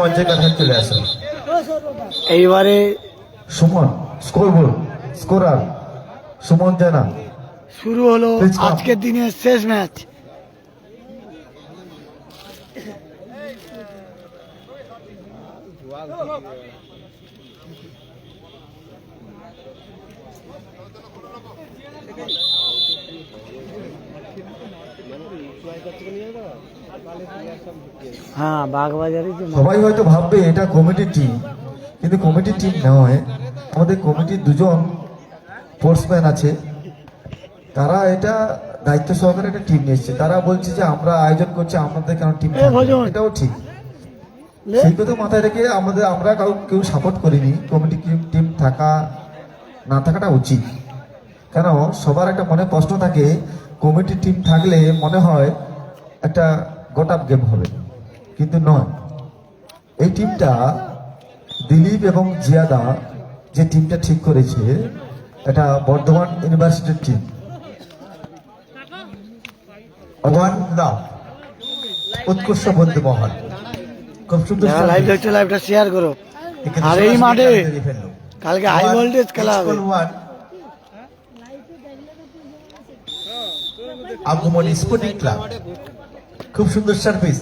মঞ্চের কাছে চলে আসুন এইবারে Suman score board scorer Suman জানা। শুরু হলো আজকের দিনের শেষ ম্যাচ। হ্যাঁ বাগবাজারে সবাই হয়তো ভাববে এটা কমিটির টিম কিন্তু কমিটির টিম নয়। আমাদের কমিটির দুজন স্পোর্টসম্যান আছে। তারা এটা দায়িত্ব সহকারে একটা টিম নিয়ে এসছে। তারা বলছে যে আমরা আয়োজন করছি আমাদের কেন টিম এটাও ঠিক। সেই কথা মাথায় রেখে আমাদের আমরা কাউ কেউ সাপোর্ট করিনি। কমিটি টিম থাকা না থাকাটা উচিত। কেন? সবার একটা মনে প্রশ্ন থাকে কমিটি টিম থাকলে মনে হয় একটা গোটা গেম হবে। কিন্তু নয়। এই টিমটা দিলীপ এবং জিয়াদা যে টিমটা ঠিক করেছে এটা বর্ধমান ইউনিভার্সিটির টিম ওয়ান লাভ উৎকর্ষ বন্ধু মহান। খুব সুন্দর যারা লাইভ দেখছ লাইভটা শেয়ার করো। আর এই মাঠে কালকে হাই ভোল্টেজ খেলা হবে। আগমন স্পোর্টিং ক্লাব খুব সুন্দর সার্ভিস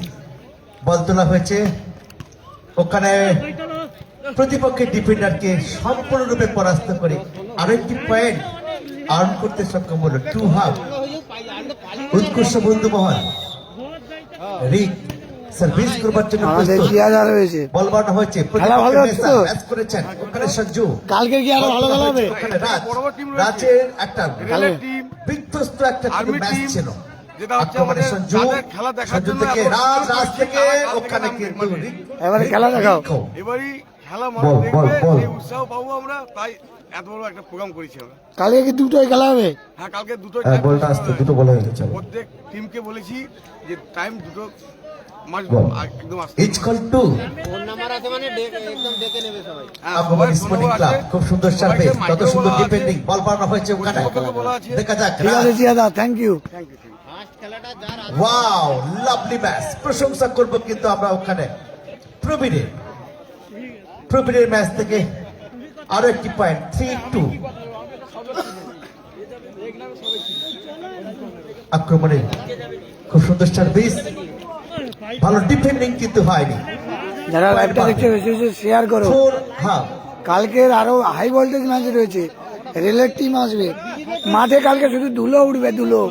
বল তোলা হয়েছে। ওখানে প্রতিপক্ষের ডিফেন্ডারকে সম্পূর্ণরূপে পরাস্ত করে আরেকটি পয়েন্ট আর্ন করতে সক্ষম হলো। টু হাফ উৎকর্ষ বন্ধু মহান রিক সার্ভিস করবার জন্য রয়েছে বল বাড়ানো হয়েছে। খেলা ভালো হচ্ছে ম্যাচ করেছেন। ওখানে সঞ্জু। কালকে কি আরও ভালো খেলা হবে? ওখানে রাজ। রাজের একটা বিধ্বস্ত একটা ম্যাচ ছিল। যেটা হচ্ছে আমাদের তাদের খেলা দেখার জন্য ওখানে এবারে খেলা দেখাও। রিকো। এবারই খেলা বল, মানুষ দেখবে। উৎসাহ পাবো আমরা তাই এত বড় একটা প্রোগ্রাম করেছি আমরা। কালকে কি দুটোই খেলা হবে? হ্যাঁ কালকে দুটো হ্যাঁ, বলটা আসতে দুটো বল হয়ে গেছে। প্রত্যেক টিমকে বলেছি যে টাইম দুটো মানে ডে- একদম ডেকে নেবে সবাই। হ্যাঁ। খুব সুন্দর সার্ভিস কত সুন্দর বলা বল বাড়ানো হয়েছে দেখা যাক থ্যাংক ইউ খেলাটা যার ওয়াও লাভলি ম্যাচ প্রশংসা করব কিন্তু আমরা ওখানে। প্রবীরের। প্রবীরের ম্যাচ থেকে আরও একটি পয়েন্ট থ্রি টু আক্রমণে খুব সুন্দর সার্ভিস ভালো ডিফেন্ডিং কিন্তু হয়নি। যারা লাইভটা দেখছে বেশি শেয়ার করো। হাফ কালকের আরও হাই ভোল্টেজ ম্যাচ রয়েছে। রেলের টিম আসবে। মাঠে কালকে শুধু ধুলো উঠবে ধুলো।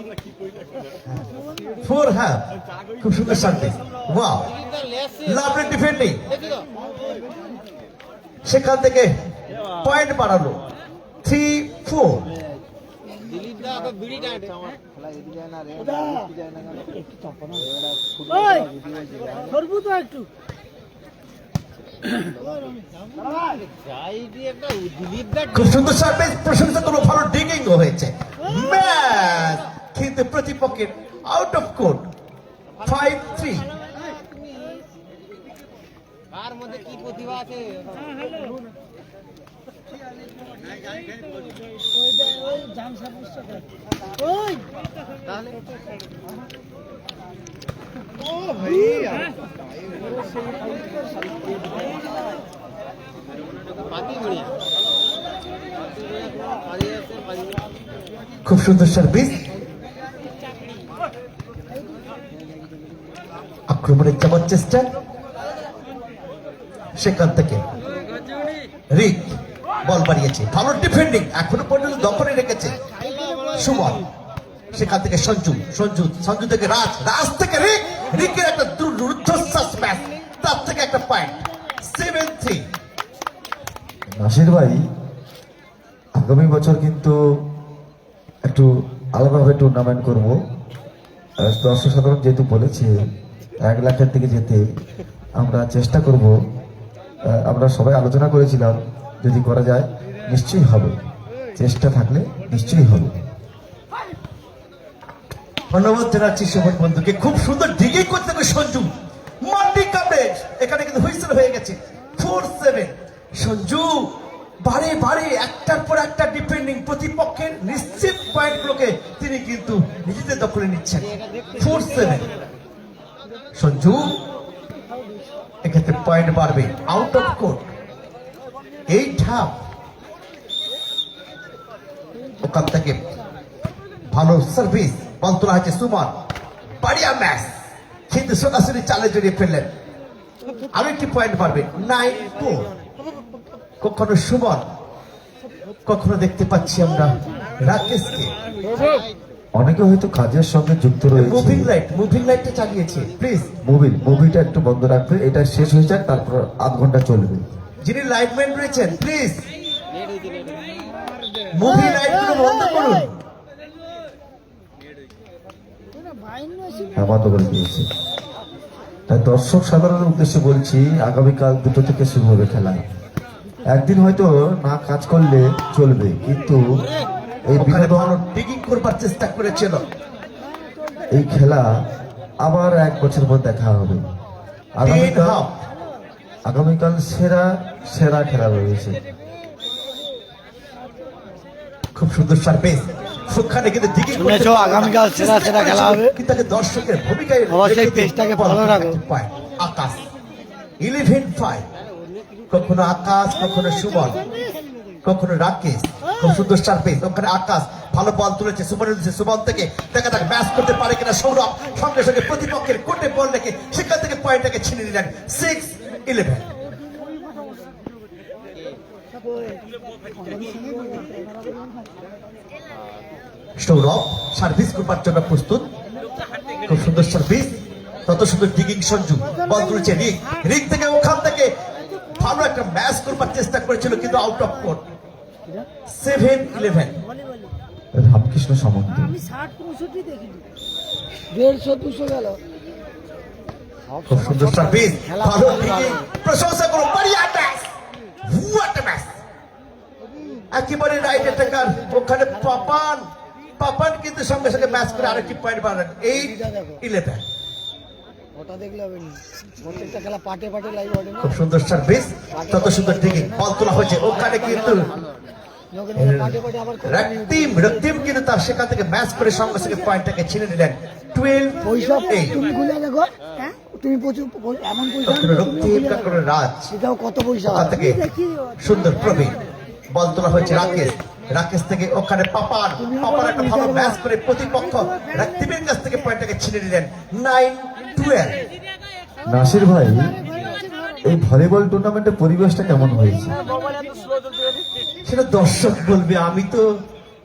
ফোর হাফ খুব সুন্দর সার্ভিস ওয়াও লাভলি ডিফেন্ডিং সেখান থেকে পয়েন্ট বাড়ালো। থ্রি ফোর একটা। খুব সুন্দর সার্ভিস প্রশংসা করব ভালো ডিগিং হয়েছে। ম্যাচ কিন্তু প্রতিপক্ষের out of court five three খুব সুন্দর সার্ভিস আক্রমণের যাওয়ার চেষ্টা? সেখান থেকে রিক বল বাড়িয়েছে। ভালো ডিফেন্ডিং এখনও পর্যন্ত দখলে রেখেছে। সুমন, সেখান থেকে সঞ্জু সঞ্জু সঞ্জু থেকে রাজ রাজ থেকে রিক, রিকের একটা রুদ্ধশ্বাস ম্যাচ তার থেকে একটা পয়েন্ট সেভেন থ্রি নাসির ভাই, আগামী বছর কিন্তু একটু আলাদাভাবে টুর্নামেন্ট করব। দর্শক সাধারণ যেহেতু বলেছে এক লাখের দিকে যেতে আমরা চেষ্টা করব। আমরা সবাই আলোচনা করেছিলাম যদি করা যায়, নিশ্চয়ই হবে। চেষ্টা থাকলে নিশ্চয়ই হবে। ধন্যবাদ জানাচ্ছি সুমন বন্ধুকে। খুব সুন্দর ডিগে করতে হবে সঞ্জু। মান্ডি কাপড়ের এখানে কিন্তু হুইসেল হয়ে গেছে। ফোর সেভেন সঞ্জু, বারে বারে, একটার পর একটা ডিপেন্ডিং প্রতিপক্ষের নিশ্চিত পয়েন্টগুলোকে তিনি কিন্তু নিজেদের দখলে নিচ্ছেন। ফোর সেভেন সঞ্জু, এক্ষেত্রে পয়েন্ট বাড়বে। আউট অফ কোর্ট এই ঠাপ ওখান থেকে ভালো সার্ভিস বল তোলা হয়েছে সুমন। বাড়িয়া ম্যাচ কিন্তু সরাসরি চালে জড়িয়ে ফেললেন। আরও একটি পয়েন্ট পারবে নাইন টু কখনো সুমন, কখনো দেখতে পাচ্ছি আমরা রাকেশকে। অনেকে হয়তো কাজের সঙ্গে যুক্ত রয়েছে। মুভিং লাইট মুভিং লাইটটা চালিয়েছে। প্লিজ মুভি মুভিটা একটু বন্ধ রাখবে এটা শেষ হয়ে যাক তারপর আধ ঘণ্টা চলবে। যিনি লাইটম্যান রয়েছেন প্লিজ মুভি লাইট বন্ধ করুন। হ্যাঁ বন্ধ করে দিয়েছে। তাই দর্শক সাধারণের উদ্দেশ্যে বলছি আগামীকাল দুটো থেকে শুরু হবে খেলা। একদিন হয়তো না কাজ করলে চলবে কিন্তু এই বিনোদন ডিগিং করবার চেষ্টা করেছিল। এই খেলা আবার এক বছর পর দেখা হবে। আগামীকাল আগামীকাল সেরা সেরা খেলা রয়েছে। খুব সুন্দর সার্ভিস ওখানে কিন্তু শুনেছো আগামীকাল সেরা সেরা খেলা হবে? কিন্তু তাকে দর্শকের ভূমিকায় অবশ্যই পেজটাকে রাখো। আকাশ। ইলেভেন ফাইভ কখনো আকাশ কখনো সুমন কখনো রাকেশ। খুব সুন্দর সার্ভিস ওখানে আকাশ, ভালো বল তুলেছে সুমন দিচ্ছে সুমন থেকে। দেখা যাক ম্যাচ করতে পারে কিনা সৌরভ। সঙ্গে সঙ্গে প্রতিপক্ষের কোর্টে বল রেখে সেখান থেকে পয়েন্টটাকে ছিনে নিলেন সিক্স ইলেভেন সৌরভ সার্ভিস করবার জন্য প্রস্তুত। খুব সুন্দর সার্ভিস তত সুন্দর ডিগিং সঞ্জু। বল তুলেছে রিক। রিক থেকে ওখান থেকে ভালো একটা ম্যাচ করবার চেষ্টা করেছিল কিন্তু out of court seven eleven Ramakrishna আমি ষাট পঁয়ষট্টি দেখিনি। দেড়শো দুশো গেল। খুব সুন্দর সার্ভিস ভালো প্রশংসা করো বাড়িয়া ম্যাচ হোয়াট ম্যাচ একেবারে রাইট অ্যাটাকার ওখানে পাপান। পাপান কিন্তু সঙ্গে সঙ্গে ম্যাচ করে আরেকটি পয়েন্ট বাড়ান এইট ইলেভেন ওটা দেখলে হবে না। প্রত্যেকটা খেলা পাটে পাটে লাইভ হবে খুব সুন্দর সার্ভিস তত সুন্দর ডিগিং বল তোলা হয়েছে। ওখানে কিন্তু লোকের মধ্যে পাটে পাটে আবার রক্তিম রক্তিম কিন্তু তার সেখান থেকে ম্যাচ করে সঙ্গে সঙ্গে পয়েন্টটাকে ছিনে নিলেন টুয়েলভ পয়সা তুমি দেখো হ্যাঁ? তুমি প্রচুর এমন পয়সা কখনো আনবে, তুমিও রক্তিম খুলে রাজ। সেটাও কত পয়সা থেকে সুন্দর প্রবীণ। বল তোলা হয়েছে রাকেশ। রাকেশ থেকে ওখানে পাপান। একটা ভালো ম্যাচ করে প্রতিপক্ষ রক্তিমের কাছ থেকে পয়েন্টটাকে ছিনে নিলেন নাইন টুয়েলভ নাসির ভাই এই ভলিবল টুর্নামেন্টের পরিবেশটা কেমন হয়েছে? সেটা দর্শক বলবে আমি তো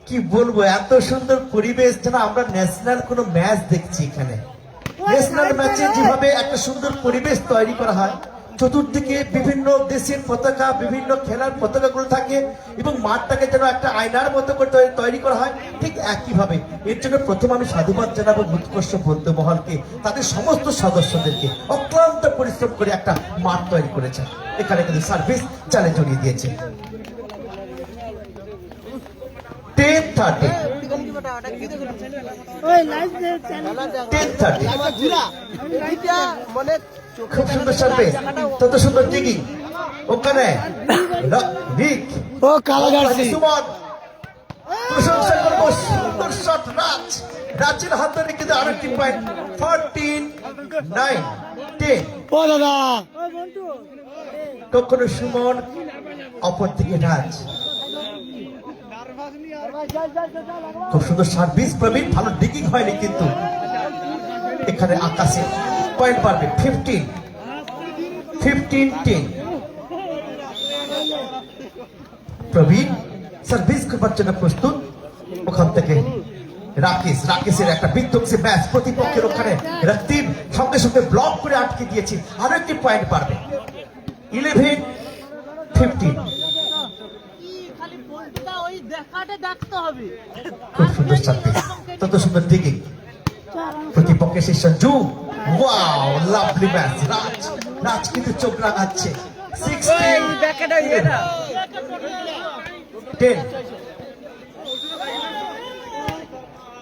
কি বলব এত সুন্দর পরিবেশ যেন আমরা ন্যাশনাল কোনো ম্যাচ দেখছি এখানে। ন্যাশনাল ম্যাচে যেভাবে একটা সুন্দর পরিবেশ তৈরি করা হয় চতুর্দিকে বিভিন্ন দেশের পতাকা বিভিন্ন খেলার পতাকাগুলো থাকে এবং মাঠটাকে যেন একটা আয়নার মতো করে তৈরি করা হয় ঠিক একইভাবে। এর জন্য প্রথম আমি সাধুবাদ জানাব উৎকর্ষ বন্ধু মহলকে তাদের সমস্ত সদস্যদেরকে। অক্লান্ত পরিশ্রম করে একটা মাঠ তৈরি করেছে। এখানে কিন্তু সার্ভিস চালে জড়িয়ে দিয়েছে। Ten thirty. খুব সুন্দর সার্ভিস তত সুন্দর ডিগি ওখানে র- রিক ও কালো সুমন। প্রশংসা করব সুন্দর শট রাজ। রাজের হাত ধরে কিন্তু আরেকটি পয়েন্ট ফোরটিন নাইন টেন ও দাদা। কখনো সুমন অপর দিকে রাজ। খুব সুন্দর সার্ভিস প্রবীণ, ভালো ডিগিং হয়নি কিন্তু। এখানে আকাশে পয়েন্ট পারবে। Fifteen fifteen ten Prabin service করবার জন্য প্রস্তুত। ওখান থেকে রাকেশ, রাকেশের একটা বিধ্বংসী ম্যাচ প্রতিপক্ষের ওখানে রক্তিম সঙ্গে সঙ্গে ব্লক করে আটকে দিয়েছে। আরও একটি পয়েন্ট পারবে। ইলেভেন ফিফটিন খালি বলটা ওই দেখাটা দেখতে হবে খুব সুন্দর সার্ভিস তত সুন্দর দিকে। প্রতিপক্ষের সেই Sanju wow lovely match Raj Raj কিন্তু চোখ রাঙাচ্ছে। Sixteen ten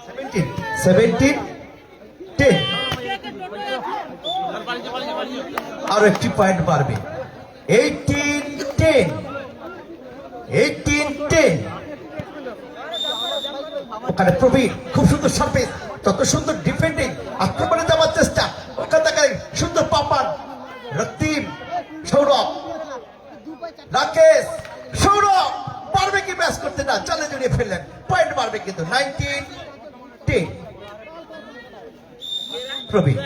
seventeen seventeen ten আরও একটি পয়েন্ট বাড়বে। এইটিন টেন এইটিন টেন ওখানে প্রবীণ খুব সুন্দর সার্ভিস তত সুন্দর ডিফেন্ডিং আক্রমণে যাওয়ার চেষ্টা ওখান থেকে সুন্দর পাপান, রক্তিম, সৌরভ, রাকেশ, সৌরভ পারবে কি ম্যাচ করতে না, চালে জড়িয়ে ফেললেন পয়েন্ট মারবে কিন্তু নাইনটিন টেন প্রবীণ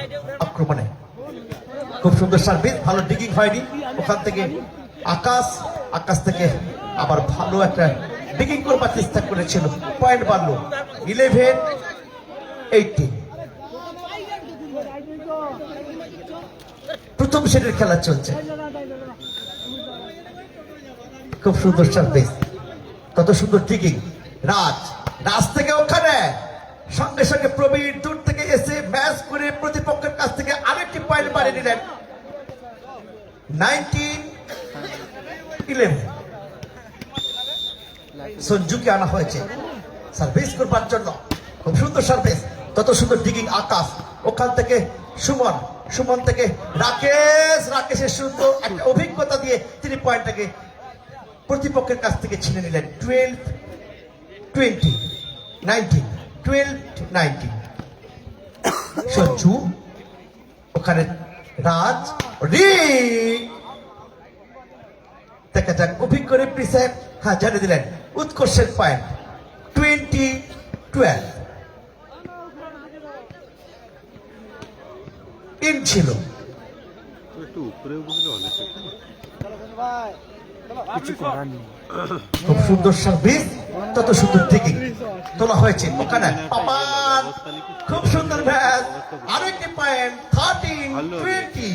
আক্রমণে। খুব সুন্দর সার্ভিস, ভালো ডিগিং হয়নি, ওখান থেকে আকাশ আকাশ থেকে আবার ভালো একটা ডিগিং করবার চেষ্টা করেছিল। পয়েন্ট বাড়লো। ইলেভেন এইটিন প্রথম সেটের খেলা চলছে। খুব সুন্দর সার্ভিস কত সুন্দর ডিগিং রাজ রাজ থেকে ওখানে। সঙ্গে সঙ্গে প্রবীর দূর থেকে এসে ম্যাচ করে প্রতিপক্ষের কাছ থেকে আরেকটি পয়েন্ট বাড়িয়ে নিলেন নাইনটিন ইলেভেন সঞ্জুকে আনা হয়েছে। সার্ভিস করবার জন্য খুব সুন্দর সার্ভিস, তত সুন্দর ডিগিং আকাশ। ওখান থেকে সুমন সুমন থেকে রাকেশ, রাকেশের সুন্দর একটা অভিজ্ঞতা দিয়ে তিনি পয়েন্টটাকে প্রতিপক্ষের কাছ থেকে ছিনে নিলেন। Twelve twenty nineteen twelve nineteen Sanju, ওখানে রাজ, রিক। দেখা যাক, অভিজ্ঞ রেফারি সাহেব হ্যাঁ জানিয়ে দিলেন। উৎকর্ষের পয়েন্ট টোয়েন্টি টুয়েলভ ইন ছিল। খুব সুন্দর সার্ভিস তত সুন্দর তোলা হয়েছে ওখানে। পাপান খুব সুন্দর আরেকটি point thirteen twenty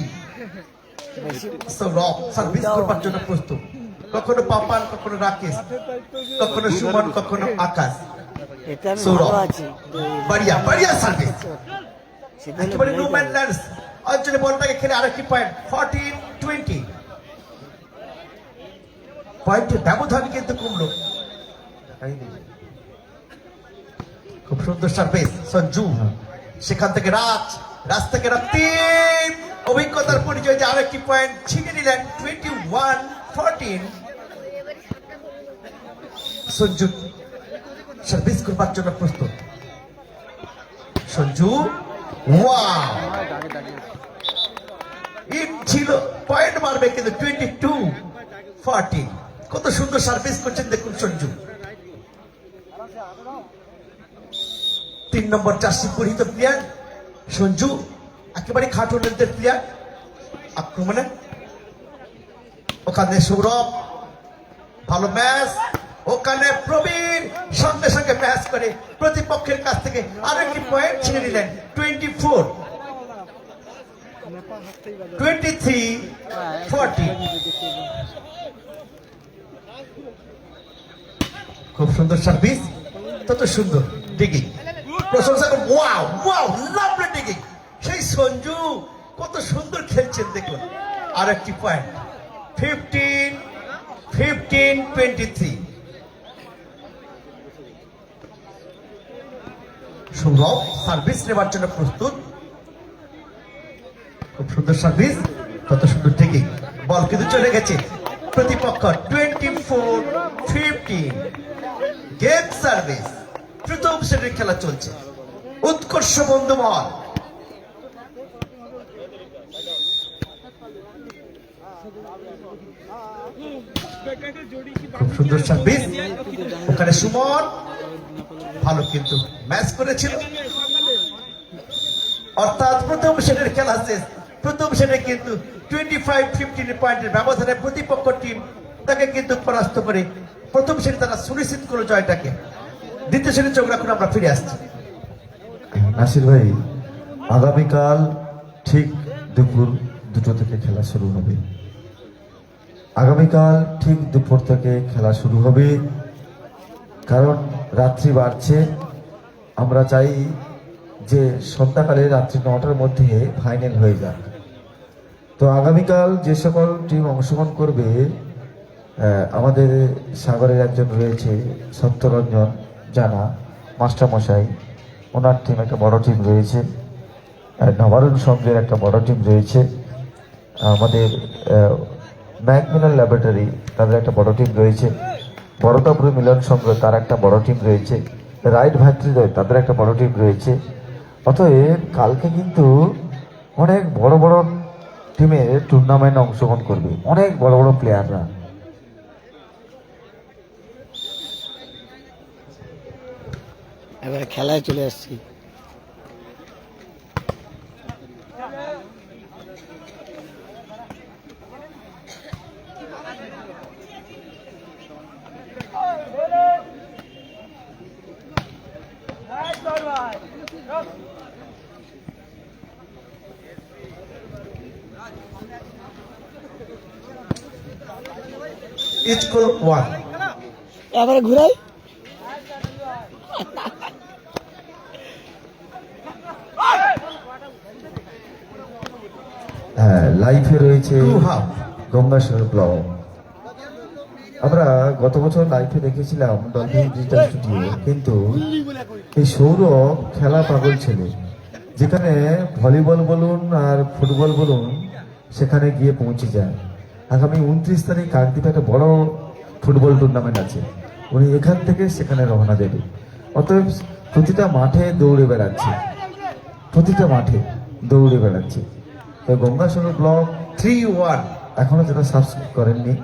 Sourav service করবার জন্য প্রস্তুত। কখনো পাপান কখনো রাকেশ কখনো সুমন কখনো আকাশ। এটা সৌরভ। বাড়িয়া বাড়িয়া সার্ভিস একেবারে নো ম্যান ল্যান্ডস অঞ্চলে বলটাকে খেলে আরেকটি পয়েন্ট ফোরটিন টোয়েন্টি পয়েন্টের ব্যবধান কিন্তু কমলো। খুব সুন্দর সার্ভিস সঞ্জু। সেখান থেকে রাজ রাজ থেকে রক্তিম। অভিজ্ঞতার পরিচয় যে আরেকটি পয়েন্ট ছিনে নিলেন twenty one fourteen Sanju service করবার জন্য প্রস্তুত। সঞ্জু ছিল পয়েন্ট মারবে কিন্তু টোয়েন্টি টু ফর্টি কত সুন্দর সার্ভিস করছেন দেখুন সঞ্জু। তিন নম্বর চারশি পরিহিত প্লেয়ার সঞ্জু, একেবারে খাটো লেন্থের প্লেয়ার আক্রমণে। ওখানে সৌরভ, ভালো ম্যাচ ওখানে প্রবীণ সঙ্গে সঙ্গে ম্যাচ করে প্রতিপক্ষের কাছ থেকে আরেকটি পয়েন্ট ছিনে নিলেন। Twenty four twenty three forty খুব সুন্দর সার্ভিস তত সুন্দর ডিগিং প্রশংসা ওয়াও ওয়াও লাভলি ডিগিং সেই সঞ্জু কত সুন্দর খেলছেন, দেখুন। আর একটি point fifteen fifteen twenty three Sourav service নেবার জন্য প্রস্তুত। খুব সুন্দর সার্ভিস কত সুন্দর টেকিং। বল কিন্তু চলে গেছে। প্রতিপক্ষ twenty four fifteen game service, প্রথম শ্রেণির খেলা চলছে। উৎকর্ষ বন্ধু বল। সুন্দর সার্ভিস। ওখানে সুমন। ভালো কিন্তু ম্যাচ করেছিল। অর্থাৎ প্রথম সেটের খেলা শেষ। প্রথম সেটে কিন্তু টোয়েন্টি ফাইভ ফিফটিন পয়েন্টের ব্যবধানে প্রতিপক্ষ টিম তাকে কিন্তু পরাস্ত করে প্রথম সেটে তারা সুনিশ্চিত করল জয়টাকে। দ্বিতীয় সেটে চোখ রাখুন, আমরা ফিরে আসছি। নাসির ভাই, আগামীকাল ঠিক দুপুর দুটো থেকে খেলা শুরু হবে। আগামীকাল ঠিক দুপুর থেকে খেলা শুরু হবে। কারণ রাত্রি বাড়ছে। আমরা চাই যে সন্ধ্যাকালে রাত্রি নটার মধ্যে ফাইনাল হয়ে যাক। তো আগামীকাল যে সকল টিম অংশগ্রহণ করবে আমাদের সাগরের একজন রয়েছে সত্যরঞ্জন জানা, মাস্টারমশাই। ওনার টিম একটা বড় টিম রয়েছে। নবারুণ সঙ্গের একটা বড় টিম রয়েছে। আমাদের ম্যাকমিনাল ল্যাবরেটরি তাদের একটা বড় টিম রয়েছে। বড়তাপুর মিলন সংঘ তার একটা বড় টিম রয়েছে। রাইট ভাতৃদয় তাদের একটা বড় টিম রয়েছে। অতএব কালকে কিন্তু অনেক বড় বড় টিমে টুর্নামেন্ট অংশগ্রহণ করবে। অনেক বড় বড় প্লেয়াররা এবারে খেলায় চলে আসছি। School one. এবারে ঘুরাই। হ্যাঁ লাইফে রয়েছে গঙ্গাসাগর ব্লক আমরা গত বছর লাইফে দেখেছিলাম ডলফিন ডিজিটাল স্টুডিও কিন্তু এই সৌরভ খেলা পাগল ছেলে যেখানে ভলিবল বলুন আর ফুটবল বলুন সেখানে গিয়ে পৌঁছে যায়। আগামী উনত্রিশ তারিখ কাকদ্বীপে একটা বড় ফুটবল টুর্নামেন্ট আছে। উনি এখান থেকে সেখানে রওনা দেবে। অতএব প্রতিটা মাঠে দৌড়ে বেড়াচ্ছে। প্রতিটা মাঠে দৌড়ে বেড়াচ্ছে। তো গঙ্গাসাগর ব্লক থ্রি ওয়ান এখনও যারা সাবস্ক্রাইব করেননি,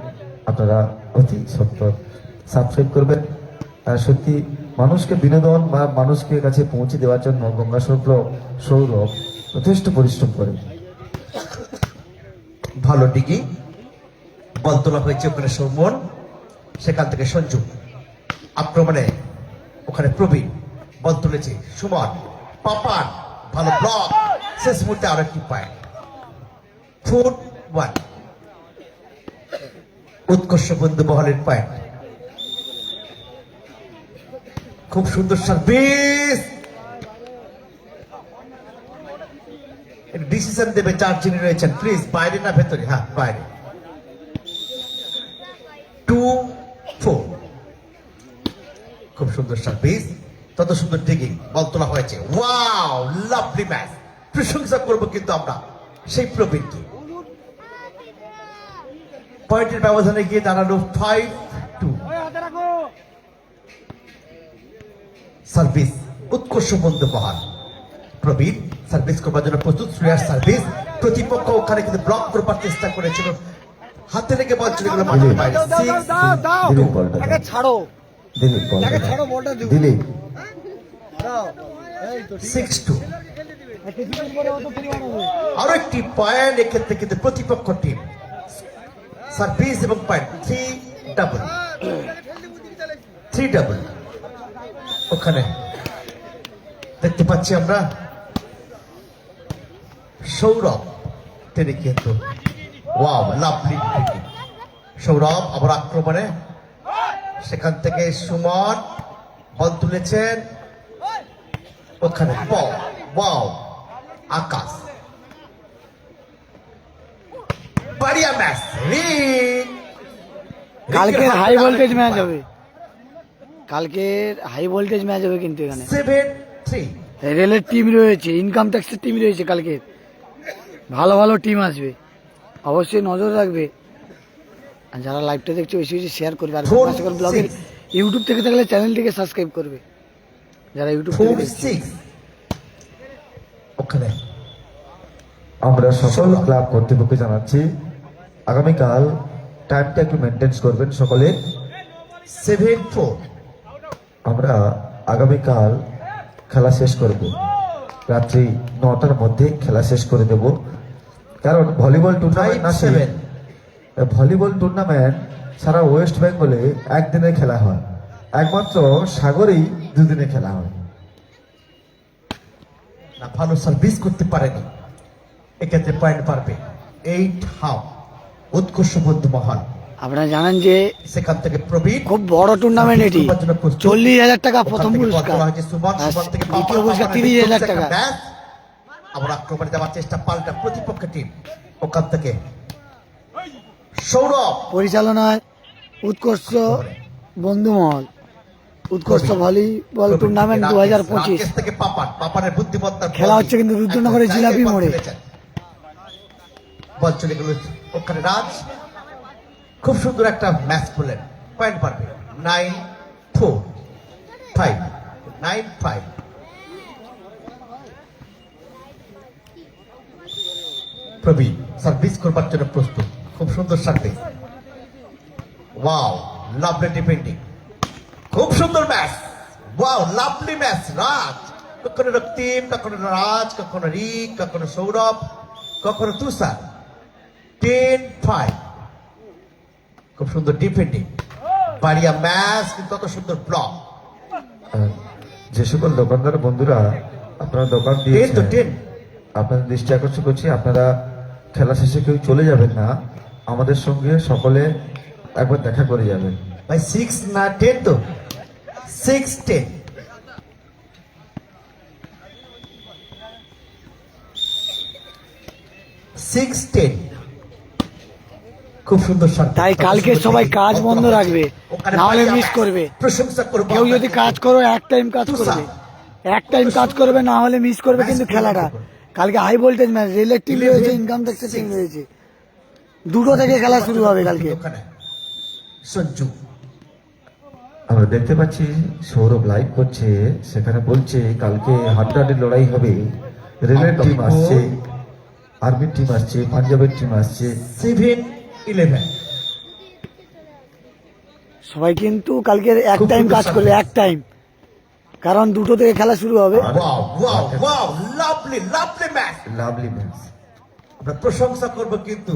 আপনারা অতি সত্তর সাবস্ক্রাইব করবেন। আর সত্যি, মানুষকে বিনোদন বা মানুষকে কাছে পৌঁছে দেওয়ার জন্য গঙ্গাসর ব্লক সৌরভ যথেষ্ট পরিশ্রম করে। ভালো ডিগি বল তোলা হয়েছে ওখানে সৌমন, সেখান থেকে সঞ্জু। আক্রমণে ওখানে প্রবীণ বল তুলেছে সুমন, পাপান, ভালো ব্লক শেষ মুহূর্তে আরও একটি পায় ফুট ওয়ান উৎকর্ষ বন্ধু বহলের পয়েন্ট খুব সুন্দর সার্ভিস ডিসিশন দেবে চার যিনি রয়েছেন। প্লিজ বাইরে না, ভেতরে। হ্যাঁ বাইরে। টু ফোর খুব সুন্দর সার্ভিস তত সুন্দর ডিগিং বল তোলা হয়েছে। ওয়াও লাভলি ম্যাচ প্রশংসা করব কিন্তু আমরা। সেই প্রবীণকে পয়েন্টের ব্যবধানে গিয়ে দাঁড়াল ফাইভ টু সার্ভিস উৎকর্ষ বন্ধু মহান। প্রবীণ সার্ভিস করবার জন্য প্রস্তুত শ্রেয়ার সার্ভিস। প্রতিপক্ষ ওখানে কিন্তু ব্লক করবার চেষ্টা করেছিল। হাতে লেগে বল চলে গেল মাঠের বাইরে দিলীপ বলটা তাকে ছাড়ো। দিলীপ তাকে বলটা ছাড়ো বলটা দিও। দিলীপ। আরও একটি পয়েন্ট এক্ষেত্রে কিন্তু প্রতিপক্ষ টিম সার্ভিস এবং point three double three double ওখানে। দেখতে পাচ্ছি আমরা সৌরভ। তিনি কিন্তু ওয়াও লাভলি সৌরভ আবার আক্রমণে। সেখান থেকে সুমন বল তুলেছেন। ওখানে ওয়াও আকাশ। বাড়িয়া ম্যাচ কালকের হাই ভোল্টেজ ম্যাচ হবে। কালকের হাই ভোল্টেজ ম্যাচ হবে কিন্তু এখানে। রেলের টিম রয়েছে ইনকাম ট্যাক্সের টিম রয়েছে কালকে। ভালো ভালো টিম আসবে। অবশ্যই নজর রাখবে। আর যারা লাইভটা দেখছে বেশি বেশি শেয়ার করবে। আর গঙ্গাসাগর ব্লগের ইউটিউব থেকে থাকলে চ্যানেলটিকে সাবস্ক্রাইব করবে। যারা ইউটিউব ওখানে। আমরা সকল ক্লাব কর্তৃপক্ষকে জানাচ্ছি আগামীকাল টাইমটা একটু মেনটেন্স করবেন সকলে। সেভেন ফোর আমরা আগামীকাল খেলা শেষ করব। রাত্রি নটার মধ্যে খেলা শেষ করে দেব। কারণ ভলিবল টুর্নামেন্ট না সেভেন ভলিবল টুর্নামেন্ট সারা ওয়েস্ট বেঙ্গলে একদিনে খেলা হয়। একমাত্র সাগরেই দুদিনে খেলা হয়। না ভালো সার্ভিস করতে পারেনি। এক্ষেত্রে পয়েন্ট পারবে এইট হাফ উৎকর্ষ বন্ধু মহান আপনারা জানেন যে সেখান থেকে প্রবীণ খুব বড় টুর্নামেন্ট এটি। চল্লিশ হাজার টাকা প্রথম পুরস্কার। দ্বিতীয় পুরস্কার তিরিশ হাজার টাকা। আবার আক্রমণে যাওয়ার চেষ্টা পাল্টা প্রতিপক্ষের টিম ওখান থেকে। সৌরভ। পরিচালনায় উৎকর্ষ বন্ধুমহল। উৎকর্ষ ভলিবল টুর্নামেন্ট দু হাজার পঁচিশ। খেলা হচ্ছে কিন্তু রুদ্রনগরের জিলাপি মোড়ে। বল চলে গেল ওখানে রাজ। খুব সুন্দর একটা ম্যাচ করলেন। পয়েন্ট পারবে nine four five nine five Prabin service করবার জন্য প্রস্তুত। খুব সুন্দর সার্ভিস ওয়াও লাভলি ডিফেন্ডিং খুব সুন্দর match. Wow lovely match Raj. কখনো রক্তিম কখনো রাজ কখনো রিক কখনো সৌরভ কখনো তুষার। টেন ফাইভ খুব সুন্দর ডিফেন্ডিং বাড়িয়া ম্যাচ কিন্তু কত সুন্দর ব্লক যে সকল দোকানদার বন্ধুরা আপনারা দোকান টেন তো টেন আপনাদের দৃষ্টি আকর্ষণ করছি আপনারা খেলা শেষে কেউ চলে যাবেন না আমাদের সঙ্গে সকলে একবার দেখা করে যাবেন। ভাই সিক্স না টেন তো? সিক্স টেন সিক্স টেন খুব সুন্দর। তাই কালকে সবাই কাজ বন্ধ রাখবে, ওখানে না হলে বাড়িয়া করবে। প্রশংসা করব কেউ যদি কাজ করো এক টাইম কাজ করবে। এক টাইম কাজ করবে না হলে মিস করবে কিন্তু খেলাটা। কালকে হাই ভোল্টেজ ম্যাচ রেলের টিম রয়েছে ইনকাম ট্যাক্সের টিম রয়েছে দুটো থেকে খেলা শুরু হবে কালকে। সঞ্জু। আমরা দেখতে পাচ্ছি সৌরভ লাইভ করছে সেখানে বলছে কালকে হাড্ডাহাড্ডি লড়াই হবে। রেলের টিম আসছে আর্মির টিম আসছে পাঞ্জাবের টিম আসছে সেভেন ইলেভেন সবাই কিন্তু কালকে এক টাইম কাজ করলে এক টাইম কারণ দুটো থেকে খেলা শুরু হবে। Wow wow wow lovely lovely match lovely match আমরা প্রশংসা করব কিন্তু।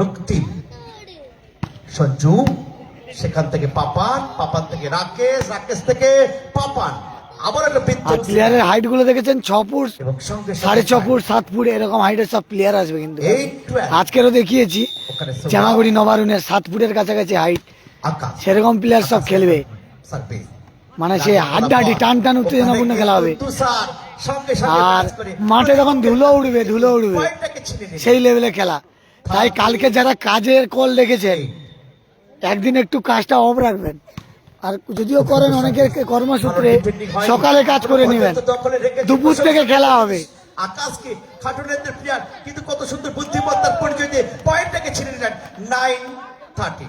রক্তিম। সঞ্জু সেখান থেকে পাপান পাপান থেকে রাকেশ রাকেশ থেকে পাপান। আবার একটা আর প্লেয়ারের হাইটগুলো দেখেছেন ছ ফুট সাড়ে ছ ফুট সাত ফুট এরকম হাইটের সব প্লেয়ার আসবে কিন্তু। আজকেরও দেখিয়েছি। জামাগুড়ি নবারুণের সাত ফুটের কাছাকাছি হাইট সেরকম প্লেয়ার সব খেলবে। মানে সে হাড্ডাহাড্ডি টান টান উত্তেজনাপূর্ণ খেলা হবে। আর মাঠে যখন ধুলো উড়বে ধুলো উড়বে। সেই লেভেলে খেলা। তাই কালকে যারা কাজের কল দেখেছেন একদিন একটু কাজটা অফ রাখবেন। আর যদিও করেন অনেকের কর্মসূত্রে সকালে কাজ করে নেবেন। দুপুর থেকে খেলা হবে। আকাশকে খাটুনেদের প্লেয়ার কিন্তু কত সুন্দর বুদ্ধিমত্তার পরিচয় দিয়ে পয়েন্টটাকে ছিনে নিলেন নাইন থার্টি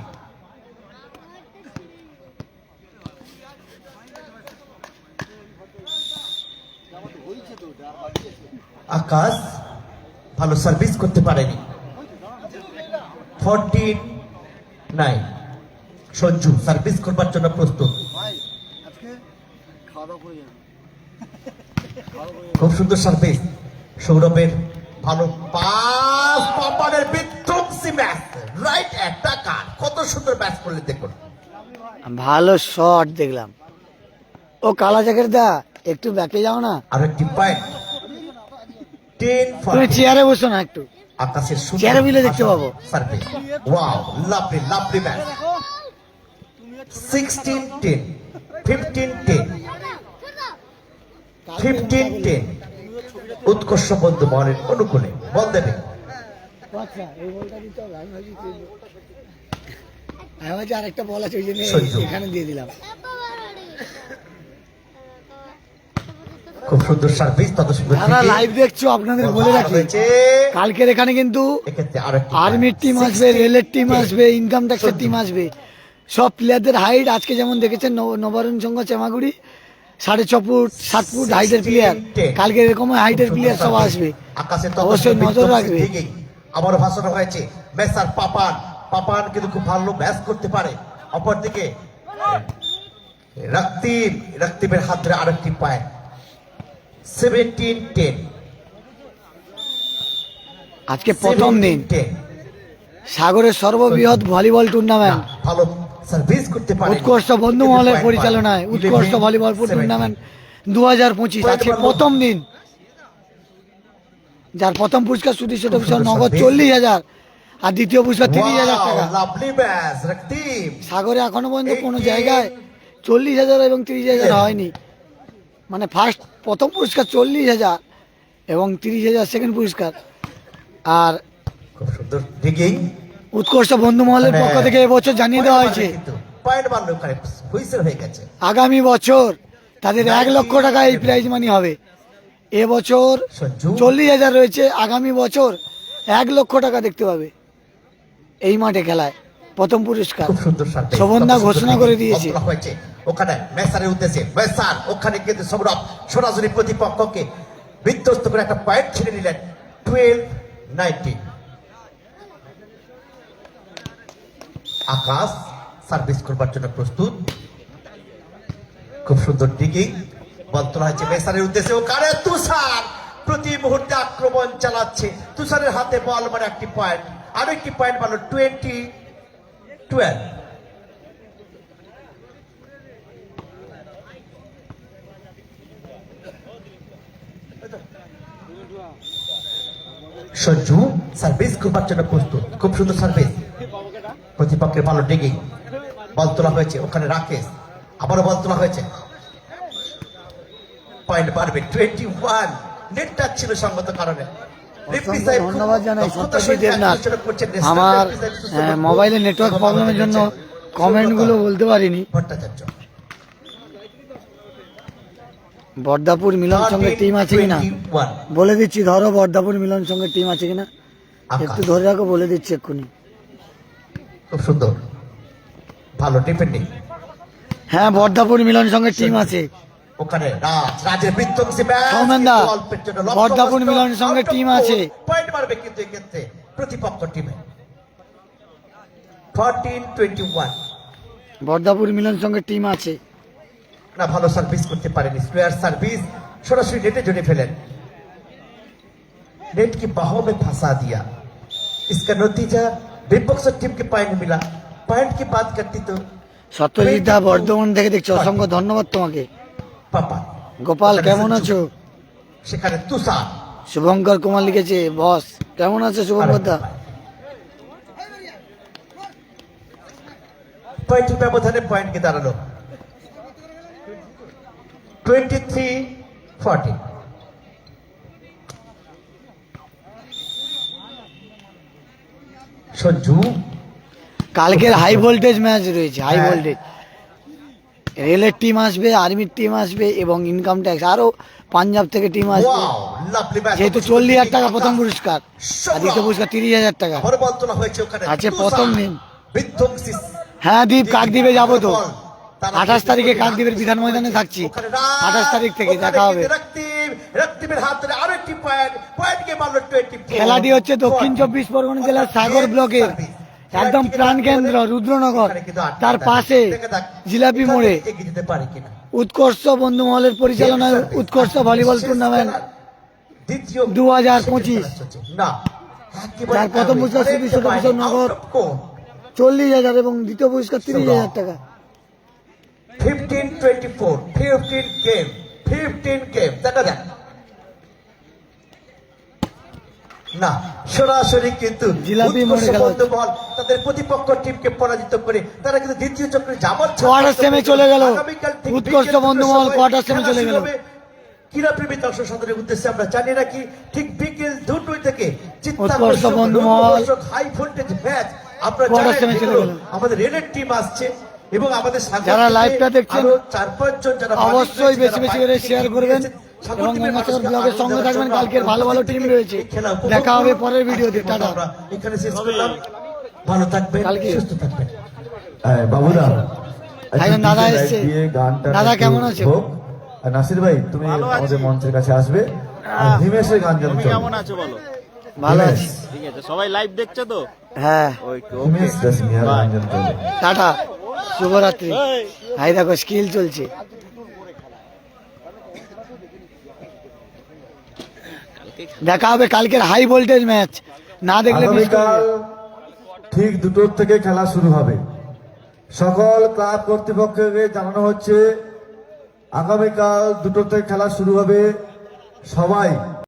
আকাশ ভালো সার্ভিস করতে পারেনি। ফোরটিন নাইন সঞ্জু সার্ভিস করবার জন্য প্রস্তুত। খুব সুন্দর সার্ভিস সৌরভের ভালো পাস পাপানের বিধ্বংসী ম্যাচ। রাইট একটা কার। কত সুন্দর ম্যাচ করলে দেখুন। ভালো শট দেখলাম। ও কালা জ্যাকেট দা একটু ব্যাকে যাও না। আর একটি পয়েন্ট টেন তুমি চেয়ারে বসো না একটু। আকাশের সুন্দর চেয়ারে বিলে দেখতে পাবো। Service wow lovely lovely match. Sixteen ten fifteen ten fifteen ten Utkarsh বন্ধু মহলের অনুকূলে বল দেবে। আরেকটা বল আছে ওই জন্য এখানে দিয়ে দিলাম। খুব সুন্দর সার্ভিস তত সুন্দর যারা লাইভ দেখছ আপনাদের বলে রাখি। কালকের এখানে কিন্তু আর্মির টিম আসবে রেলের টিম আসবে ইনকাম ট্যাক্সের টিম আসবে। সব প্লেয়ারদের হাইট আজকে যেমন দেখেছেন নব- নবারুণ সংঘ চেমাগুড়ি সাড়ে ছ ফুট সাত ফুট হাইটের প্লেয়ার কালকে এরকম হাইটের প্লেয়ার সব আসবে। আকাশে অবশ্যই নজর রাখবে। আবার ভাষণ হয়েছে। মেসার পাপান পাপান কিন্তু খুব ভালো ব্যাস করতে পারে। অপরদিকে রক্তিম রক্তিমের হাত ধরে আরেকটি পায়। সেভেন্টিন টেন আজকে প্রথম দিন। সাগরের সর্ববৃহৎ ভলিবল টুর্নামেন্ট ভালো সার্ভিস করতে পারে উৎকর্ষ বন্ধু মহলের পরিচালনায় উৎকর্ষ ভলিবল টুর্নামেন্ট দু হাজার পঁচিশ আজকে প্রথম দিন। যার প্রথম পুরস্কার সুদীর্ষ টপিসর নগদ চল্লিশ হাজার আর দ্বিতীয় পুরস্কার তিরিশ হাজার টাকা। সাগরে এখনও পর্যন্ত কোনো জায়গায় চল্লিশ হাজার এবং তিরিশ হাজার হয়নি। মানে ফার্স্ট প্রথম পুরস্কার চল্লিশ হাজার এবং তিরিশ হাজার সেকেন্ড পুরস্কার। আর খুব সুন্দর ডিগিং উৎকর্ষ বন্ধু মহলের পক্ষ থেকে এবছর জানিয়ে দেওয়া হয়েছে। হয়ে আগামী বছর তাদের এক লক্ষ টাকা এই প্রাইজ মানি হবে। এবছর চল্লিশ হাজার রয়েছে আগামী বছর এক লক্ষ টাকা দেখতে পাবে এই মাঠে খেলায়। প্রথম পুরস্কার। শোভনদা ঘোষণা করে দিয়েছে। ওখানে মেসারের উদ্দেশ্যে। মেসার ওখানে কিন্তু সৌরভ সরাসরি প্রতিপক্ষকে বিধ্বস্ত করে একটা পয়েন্ট ছিঁড়ে নিলেন। টুয়েলভ নাইনটিন আকাশ সার্ভিস করবার জন্য প্রস্তুত। খুব সুন্দর ডিগিং বল তোলা হয়েছে মেসারের উদ্দেশ্যে। ওখানে তুষার! প্রতি মুহূর্তে আক্রমণ চালাচ্ছে। তুষারের হাতে বল মানে একটি পয়েন্ট আরও একটি পয়েন্ট মানে টোয়েন্টি টুয়েলভ সঞ্জু, সার্ভিস করবার জন্য প্রস্তুত। খুব সুন্দর সার্ভিস। প্রতিপক্ষের ভালো ডিগিং। বল তোলা হয়েছে ওখানে রাকেশ। আবারও বল তোলা হয়েছে। পয়েন্ট বাড়বে। টোয়েন্টি ওয়ান নেট টাচ ছিল সঙ্গত কারণে। রেফারি ধন্যবাদ জানাই। সত্যজিৎ দেবনাথ আমার রেফারি সাহেব সুস্থ করতে মোবাইলে নেটওয়ার্ক প্রবলেমের জন্য কমেন্টগুলো বলতে পারিনি। বর্দাপুর মিলন সঙ্গে টিম আছে কিনা? বলে দিচ্ছি ধরো বর্দাপুর মিলন সঙ্গে টিম আছে কিনা। একটু ধরে রাখো বলে দিচ্ছি এক্ষুনি। খুব সুন্দর ভালো ডিফেন্ডিং হ্যাঁ বর্দাপুর মিলন সঙ্গে টিম আছে ওখানে রাজ রাজের বিধ্বংসী ব্যাট সৌমেন দা, কিন্তু অল্পের জন্য লক্ষ্য বর্দাপুর নষ্ট। মিলন সঙ্গে Out of টিম goal। আছে। পয়েন্ট মারবে কিন্তু এক্ষেত্রে প্রতিপক্ষ টিমে fourteen twenty one Bardapur Milan সঙ্গে টিম আছে না ভালো সার্ভিস করতে পারেনি স্কোয়ার সার্ভিস সরাসরি নেটে জড়ে ফেলেন नेट की बाहों में फंसा दिया इसका नतीजा विपक्ष टीम के पॉइंट मिला पॉइंट की बात करती तो সত্যজিৎ দা বর্ধমান থেকে দেখছি অসংখ্য ধন্যবাদ তোমাকে পাপা গোপাল কেমন আছো সেখানে তুষার শুভঙ্কর কুমার লিখেছে বস কেমন আছে শুভঙ্কর দা পয়েন্টের ব্যবধানে পয়েন্ট কে দাঁড়ালো টোয়েন্টি থ্রি ফর্টি সঞ্জু কালকের হাই ভোল্টেজ ম্যাচ রয়েছে হাই হ্যাঁ। ভোল্টেজ রেলের টিম আসবে আর্মির টিম আসবে এবং ইনকাম ট্যাক্স আরও পাঞ্জাব থেকে টিম আসবে। যেহেতু চল্লিশ হাজার টাকা প্রথম পুরস্কার আর দ্বিতীয় পুরস্কার তিরিশ হাজার টাকা। আছে প্রথম দিন। হ্যাঁ দীপ কাকদ্বীপে যাব তো। আঠাশ তারিখে কিন্তু কাকদ্বীপের বিধান ময়দানে থাকছি আঠাশ তারিখ থেকে দেখা হবে। কিন্তু হাত ধরে আরও একটি পয়েন্ট পয়েন্ট মারলো টোয়েন্টি খেলাটি হচ্ছে দক্ষিণ চব্বিশ পরগনা জেলার সাগর ব্লকের একদম প্রাণকেন্দ্র রুদ্রনগর তার পাশে জিলাপি মোড়ে উৎকর্ষ বন্ধু মহলের পরিচালনায় উৎকর্ষ ভলিবল টুর্নামেন্ট 2025 না। একেবারে যার প্রথম পুরস্কার শ্রী নগর। চল্লিশ হাজার এবং দ্বিতীয় পুরস্কার তিরিশ হাজার টাকা। Fifteen twenty four fifteen game fifteen game দেখা যাক। না সরাসরি কিন্তু তাদের প্রতিপক্ষ টিমকে পরাজিত করে তারা কিন্তু দ্বিতীয় চক্রে যাবার কোয়ার্টার সেমে চলে গেল। উৎকর্ষ বন্ধু কোয়ার্টার সেমে চলে গেল। ক্রীড়াপ্রেমী দর্শক সাধারণের উদ্দেশ্যে আমরা জানি রাখি ঠিক বিকেল দুটোই থেকে উৎকর্ষ বন্ধু হাই ভোল্টেজ ম্যাচ আপনারা কোয়ার্টার জানেন সেমে চলে এগুলো গেল। আমাদের রেলের টিম আসছে এবং আমাদের যারা থেকে লাইভটা দেখছেন, চার পাঁচজন যারা অবশ্যই বেশি বেশি করে শেয়ার করবেন এবং গঙ্গাসাগর ব্লগের সঙ্গে থাকবেন। কালকের ভালো ভালো টিম রয়েছে। দেখা হবে পরের ভিডিওতে। টাটা। এখানে শেষ করলাম। ভালো থাকবেন কালকে। সুস্থ থাকবেন। বাবুদা একজন দাদা এসছে। দাদা কেমন আছো? আর নাসির ভাই তুমি আমাদের মঞ্চের কাছে আসবে। আর হিমেশের গান যেন কেমন আছো বলো? ভালো আছি। ঠিক আছে সবাই লাইভ দেখছ তো? হ্যাঁ। ওই তো হিমেশ দাসমিয়ার গান যেন। টাটা। শুভরাত্রি। হাই দেখো স্কিল চলছে। দেখা হবে কালকের হাই ভোল্টেজ ম্যাচ না দেখলে ঠিক দুটোর থেকে খেলা শুরু হবে। সকল ক্লাব কর্তৃপক্ষকে জানানো হচ্ছে আগামীকাল দুটোর থেকে খেলা শুরু হবে। সবাই